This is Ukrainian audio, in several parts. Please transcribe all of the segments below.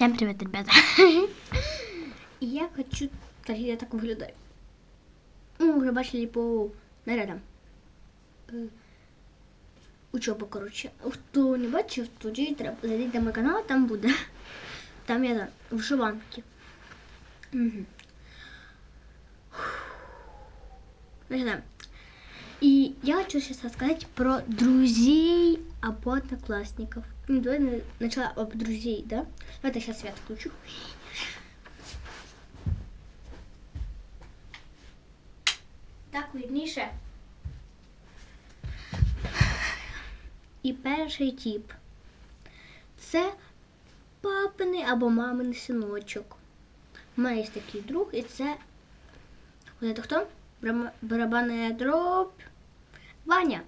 Всем привет, ребята. И я хочу... Так, я так виглядаю. Ну, ви вже бачили по нарядам. Е, Учоба, коротше. Хто не бачив, тоді треба зайдіть на мій канал, там буде. Там я там, вишиванки. Угу. Начинаем. И я хочу сейчас рассказать про друзей об одноклассников. Ну, давай на- сначала об друзей, да? Я сейчас свет включу. Так, видніше. І перший тип. Це папиний або маминий синочок. У мене є такий друг, і це. Знаєте хто? Барабанна дробь. Ваня.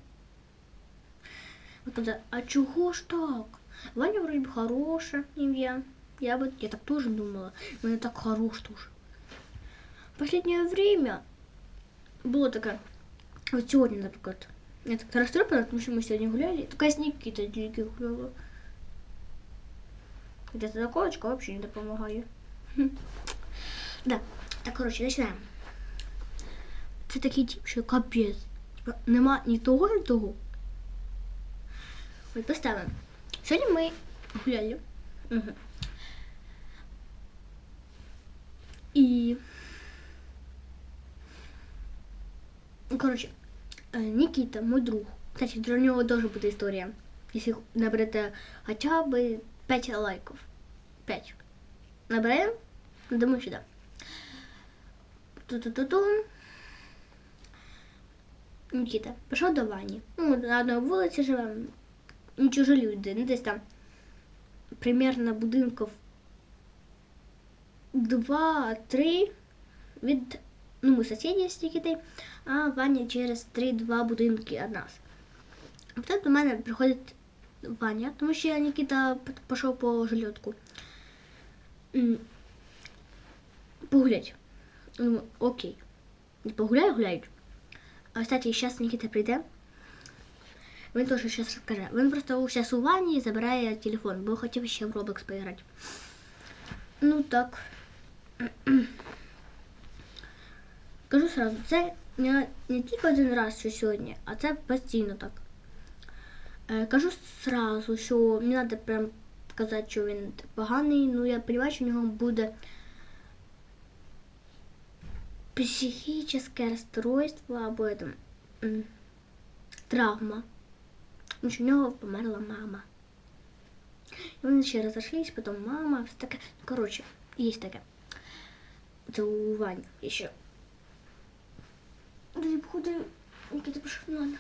Вот тогда, а чего ж так? Ваня вроде бы хорошее ім'я. Я бы, я так тоже думала. Он так хорош тоже. Последнее время было такое, вот сегодня, например, я так расстроена, потому что мы сегодня гуляли, только с Никитой Дикий гуляла. Где-то заколочка вообще не допомагає. Хм. Да, так, короче, начинаем. Це такий тип, що капець. Типа, Нема ні того, ні того. Ой, поставимо. Сьогодні ми гуляли. Угу. І. Коротше, е, Нікіта, мой друг. Кстати, для нього теж буде історія. Якщо наберете хоча б 5 лайків. 5. Наберемо? Думаю, що да. Ту-ту-ту-ту. Нікіта, пішов до Вані. Ну, на одній вулиці живемо. Не чужі люди, ну десь там примерно будинків 2-3 від. Ну, ми з Нікітою, а Ваня через 3-2 будинки від нас. А потім до мене приходить Ваня, тому що Нікіта п- пішов по жильотку. Погулять. Ну, окей. Погуляй, гуляють. А, кстати, зараз Нікіта прийде. Він теж зараз розкаже. Він просто зараз у ванні забирає телефон, бо хотів ще в Roblox поіграти. Ну так. Кажу сразу, це не, не тільки один раз, що сьогодні, а це постійно так. Е, кажу сразу, що не треба прям казати, що він поганий, ну я розумію, що у нього буде психическое расстройство або это, м, травма. Тому що в нього померла мама. І вони ще розійшлись, потім мама, все таке. Ну, коротше, є таке. Це у Вані ще. Друзі, походу, Нікіта пішов, ну ладно.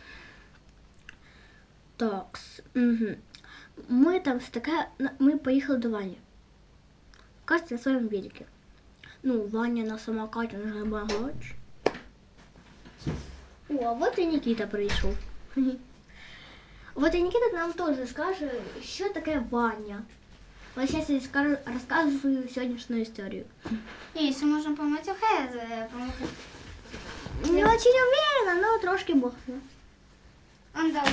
Так, угу. Ми там все таке, ми поїхали до Вані. Кажется, на своєму велике. Ну, Ваня на самокате на багач. О, а вот и Никита прийшов. Вот и Никита нам тоже скаже, що таке Ваня. Вот сейчас я скажу, рассказываю сегодняшнюю историю. Ні, якщо можна помити хай, помити. Не очень уверена, но трошки можно. Он дав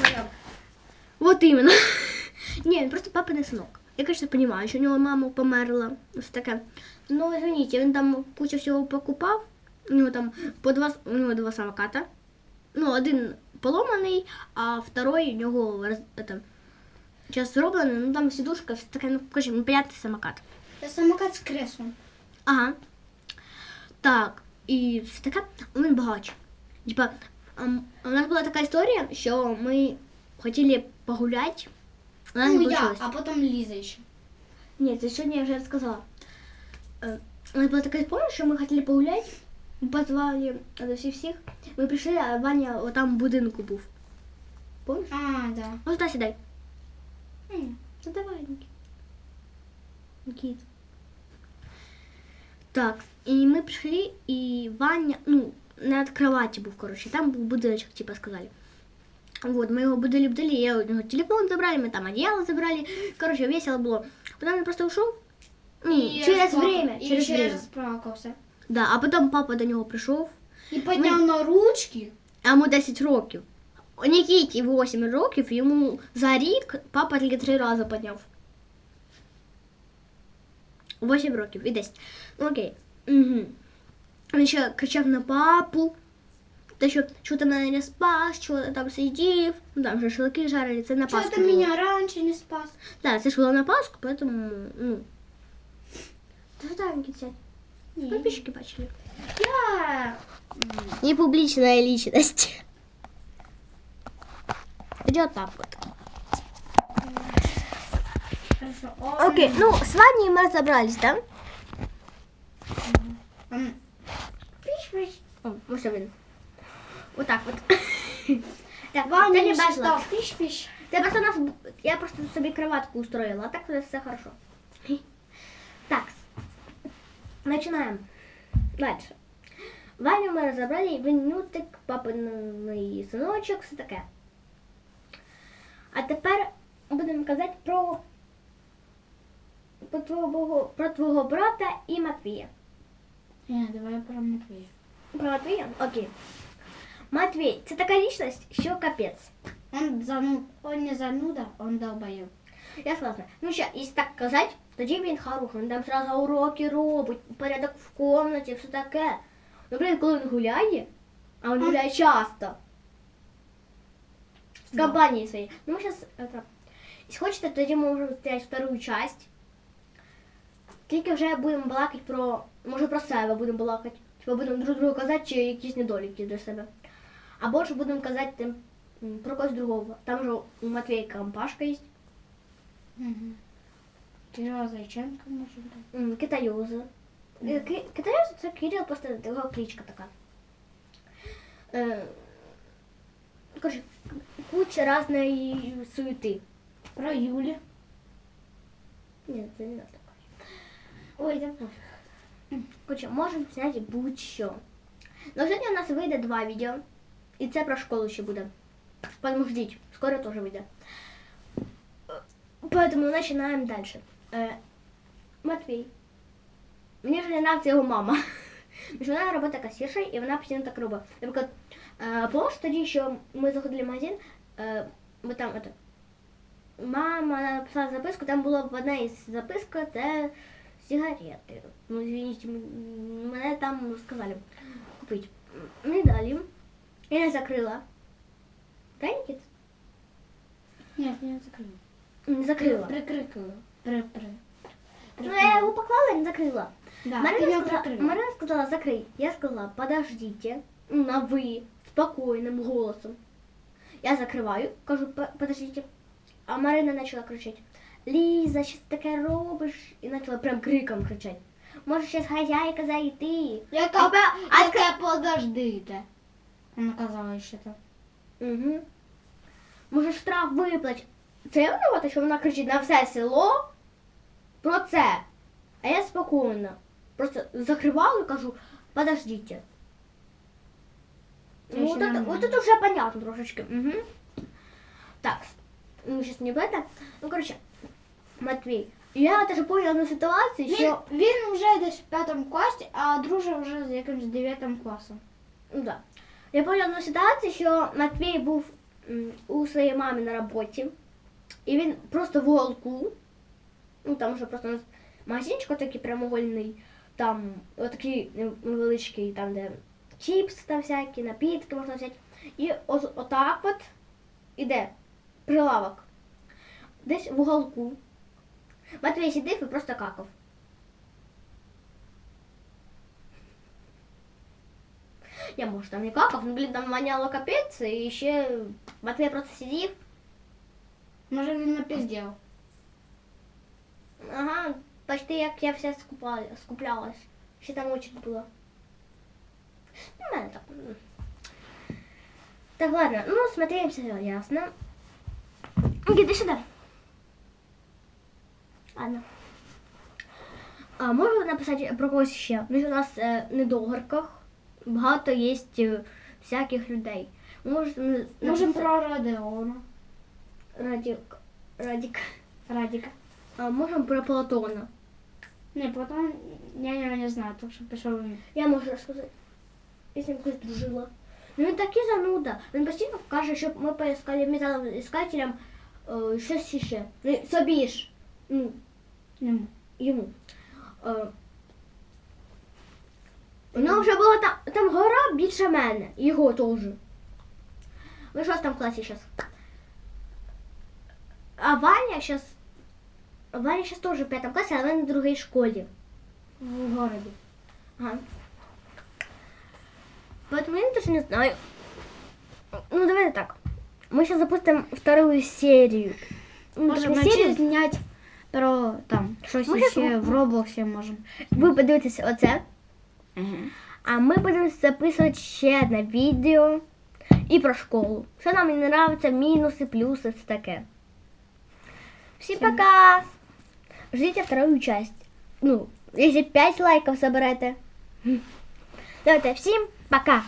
Вот именно. Не, он просто папиный сынок. Я, конечно, понимаю, що у нього мама померла. Ось таке. Ну, извините, він там кучу всього покупав. У нього там по два, у нього два самоката. Ну, один поломаний, а второй у нього роз, это, зараз зроблений, ну там сидушка, все таке, ну, короче, непонятний самокат. Це самокат з креслом. Ага. Так, і все таке, він багач. Типа, ем, у нас була така історія, що ми хотіли погуляти, вона не Ну, я, вийшла. а потім Ліза ще. Ні, це сьогодні я вже розказала. Е, У нас була така історія, що ми хотіли погуляти, ми позвали до всіх всіх. Ми прийшли, а Ваня отам в будинку був. Помниш? А, да. Ну, сюди сідай. М. Ну давай, Нікіт. Нікіт. Так, і ми прийшли, і Ваня, ну, над кроваті був, коротше, там був будиночок, типа сказали. Вот, мы его будили будили, я у него телефон забрали, мы там одеяло забрали. Короче, весело было. Потом он просто ушел. Не, І через розплакав- время, і через ще время. розплакався. Да, а потом папа до нього прийшов, І підняв на ручки. а йому 10 років. У Нікіті 8 років, йому за рік папа тільки три рази підняв. 8 років і 10. Ну, Окей. Угу. Він ще кричав на папу. Те, що, що ти мене не спас, що ти там сидів. Ну там же шашлики жарили, це на Чего Пасху. ты було. меня раньше не спас? Так, це ж було на Пасху, поэтому, ну. Ти що Там, Кітя? Подписчики бачили. Я... Не публичная личность. Идет так вот. Хорошо. Окей, ну с вами мы разобрались, да? М. Пиш-пиш. О, все, блин. Вот так вот. Так, Ваня це не не бачила. Пиш-пиш. Це просто нас, я просто собі кроватку устроила, а так у нас все хорошо. Начинаем. Дальше. Ваню ми розібрали, Винютик, папиний синочок, все таке. А тепер будемо казати про, про, твого, про твого брата і Матвія. Не, давай про Матвея. Про Матвія? Окей. Матвій, це така лічність, що капець. Он зану... Он не зануда, он долбоеб. Я согласна. Ну ще, якщо так казати, тоді він хороший. Він там зразу уроки робить, порядок в кімнаті, все таке. Наприклад, коли він гуляє, а він гуляє часто. З Да. компанією своєю. Ну, ми зараз, это, якщо хочете, тоді ми можемо взяти вторую часть. Тільки вже будемо балакати про, може про себе будемо балакати. Типа будемо друг другу казати, чи якісь недоліки до себе. Або ж будемо казати тим, м, про когось другого. Там же у Матвійка Пашка є. Угу. Кирилла Зайченко, может быть. М, Китаюза. Е, Ки- Китаюза це Кирил, просто його кличка така. Е, Коротше, куча різної суети. Про Юли. Ні, це не так. Ой, да пофиг. Коротше, можемо зняти будь-що. Ну, сьогодні у нас вийде два відео. І це про школу ще буде. Поэтому ждіть, скоро теж вийде. Е, Поэтому починаємо далі. Е, Матвій. Мені вже не нравиться його мама. Тому що вона робить касіршою, і вона постійно так робить. Наприклад, е, помниш тоді, що ми заходили в магазин, е, бо там это, мама написала записку, там була одна із записка, це сигарети. Ну, извините, м- мене там сказали купити. Не дали. Я не закрила. Да, Никит? Нет, не закрыла. Не закрила. Прикрикала. При, при. Ну, я его поклала и не закрыла. Да, ты Марина, её сказала, прикрыла. Марина сказала, закрой. Я сказала, подождите. Ну, На вы, спокойным голосом. Я закриваю, кажу, «П- подождите. А Марина почала кричати. Ліза, що ти таке робиш? І почала прям криком кричати. Може, зараз хазяйка зайти. Яка, Тебе- а яка подождите. Вона казала ще так. Угу. Може, штраф виплать. Це я винувата, що вона кричить на все село про це. А я спокійно. Просто закриваю і кажу, подождите. Це Ну, ще вот, это, нормально. вот это уже понятно трошечки. Угу. Так, ну сейчас не об этом. Ну, короче, Матвій, я теж поняла одну ситуацію, Він, що... він вже десь в п'ятому класі, а друже вже з якимось дев'ятим класом. Ну, да. Я поняла одну ситуацію, що Матвій був м, у своєї мами на роботі, і він просто в уголку, ну там вже просто у нас магазинчик такий прямоугольний, там отакий невеличкий, там де чіпси там всякі, напітки можна взяти. І отак от іде прилавок. Десь в уголку. Матвій сидів і просто какав. Я, может, там не какав, ну, блин, там воняло капець, і ще Матвій просто сидів. Може він напіздів. Ага, почти як я вся скупала, скуплялась. Ще там очередь була. Ну, мене так. Так, ладно, ну, смотрим, все ясно. Иди сюда. Ладно. А, можу написати про когось ще? Ну, у нас е, недогарках багато є е, всяких людей. Можемо про Родеона. Радік. Радік. Радіка. А, можемо про Платона. Не, потім я його не знаю, тому що пішов він. Я можу розказати. Я з ним колись дружила. Ну він такий зануда. Він постійно каже, щоб ми поискали металоіскателям е, щось ще. Ну, Собі ж. Ну, Нема. йому. Е, нього вже була там, там гора більше мене. Його теж. Ви що там в класі зараз? А Ваня зараз. Ваня зараз теж в п'ятому класі, але на другій школі. В городі. Ага. Поэтому я даже не знаю. Ну, давай так. Мы сейчас запустим вторую серию. Ну, Можемо так, серію. про там щось ще в- в Роблоксі можемо. Ви подивитеся оце. А ми будемо записувати ще одне відео і про школу. Що нам не подобається, мінуси, плюси, все таке. Всім. пока! Ждите вторую часть. Ну, если 5 лайков соберете. Давайте, всем пока!